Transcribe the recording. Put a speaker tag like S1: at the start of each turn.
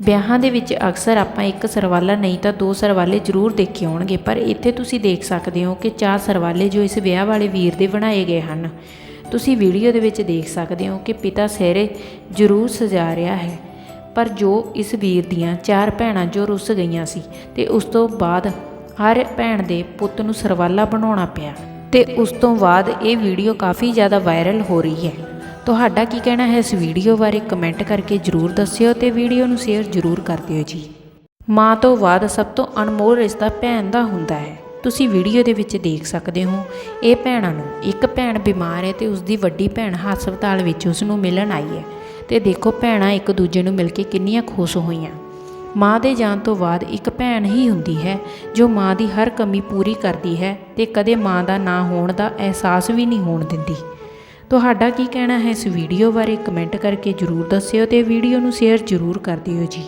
S1: ਵਿਆਹਾਂ ਦੇ ਵਿੱਚ ਅਕਸਰ ਆਪਾਂ ਇੱਕ ਸਰਵਾਲਾ ਨਹੀਂ ਤਾਂ ਦੋ ਸਰਵਾਲੇ ਜ਼ਰੂਰ ਦੇਖੇ ਹੋਣਗੇ, ਪਰ ਇੱਥੇ ਤੁਸੀਂ ਦੇਖ ਸਕਦੇ ਹੋ ਕਿ ਚਾਰ ਸਰਵਾਲੇ ਜੋ ਇਸ ਵਿਆਹ ਵਾਲੇ ਵੀਰ ਦੇ ਬਣਾਏ ਗਏ ਹਨ। ਤੁਸੀਂ ਵੀਡੀਓ ਦੇ ਵਿੱਚ ਦੇਖ ਸਕਦੇ ਹੋ ਕਿ ਪਿਤਾ ਸਿਹਰੇ ਜ਼ਰੂਰ ਸਜਾ ਰਿਹਾ ਹੈ, ਪਰ ਜੋ ਇਸ ਵੀਰ ਦੀਆਂ ਚਾਰ ਭੈਣਾਂ ਜੋ ਰੁੱਸ ਗਈਆਂ ਸੀ ਤੇ ਉਸ ਤੋਂ ਬਾਅਦ ਹਰ ਭੈਣ ਦੇ ਪੁੱਤ ਨੂੰ ਸਰਵਾਲਾ ਬਣਾਉਣਾ ਪਿਆ ਤੇ ਉਸ ਤੋਂ ਬਾਅਦ ਇਹ ਵੀਡੀਓ ਕਾਫੀ ਜ਼ਿਆਦਾ ਵਾਇਰਲ ਹੋ ਰਹੀ ਹੈ। ਤੁਹਾਡਾ ਕੀ ਕਹਿਣਾ ਹੈ ਇਸ ਵੀਡੀਓ ਬਾਰੇ ਕਮੈਂਟ ਕਰਕੇ ਜਰੂਰ ਦੱਸਿਓ ਤੇ ਵੀਡੀਓ ਨੂੰ ਸ਼ੇਅਰ ਜਰੂਰ ਕਰ ਦਿਓ ਜੀ। ਮਾਂ ਤੋਂ ਬਾਅਦ ਸਭ ਤੋਂ ਅਨਮੋਲ ਰਿਸ਼ਤਾ ਭੈਣ ਦਾ ਹੁੰਦਾ ਹੈ। ਤੁਸੀਂ ਵੀਡੀਓ ਦੇ ਵਿੱਚ ਦੇਖ ਸਕਦੇ ਹੋ, ਇਹ ਭੈਣਾਂ ਨੂੰ ਇੱਕ ਭੈਣ ਬਿਮਾਰ ਹੈ ਤੇ ਉਸ ਦੀ ਵੱਡੀ ਭੈਣ ਹਸਪਤਾਲ ਵਿੱਚ ਉਸ ਨੂੰ ਮਿਲਣ ਆਈ ਹੈ। ਤੇ ਦੇਖੋ ਭੈਣਾਂ ਇੱਕ ਦੂਜੇ ਨੂੰ ਮਿਲ ਕੇ ਕਿੰਨੀਆਂ ਖੁਸ਼ ਹੋਈਆਂ। ਮਾਂ ਦੇ ਜਾਣ ਤੋਂ ਬਾਅਦ ਇੱਕ ਭੈਣ ਹੀ ਹੁੰਦੀ ਹੈ, ਜੋ ਮਾਂ ਦੀ ਹਰ ਕਮੀ ਪੂਰੀ ਕਰਦੀ ਹੈ ਤੇ ਕਦੇ ਮਾਂ ਦਾ ਨਾ ਹੋਣ ਦਾ ਅਹਿਸਾਸ ਵੀ ਨਹੀਂ ਹੋਣ ਦਿੰਦੀ। ਤੁਹਾਡਾ ਕੀ ਕਹਿਣਾ ਹੈ ਇਸ ਵੀਡੀਓ ਬਾਰੇ ਕਮੈਂਟ ਕਰਕੇ ਜਰੂਰ ਦੱਸਿਓ ਤੇ ਵੀਡੀਓ ਨੂੰ ਸ਼ੇਅਰ ਜਰੂਰ ਕਰ ਦਿਓ ਜੀ।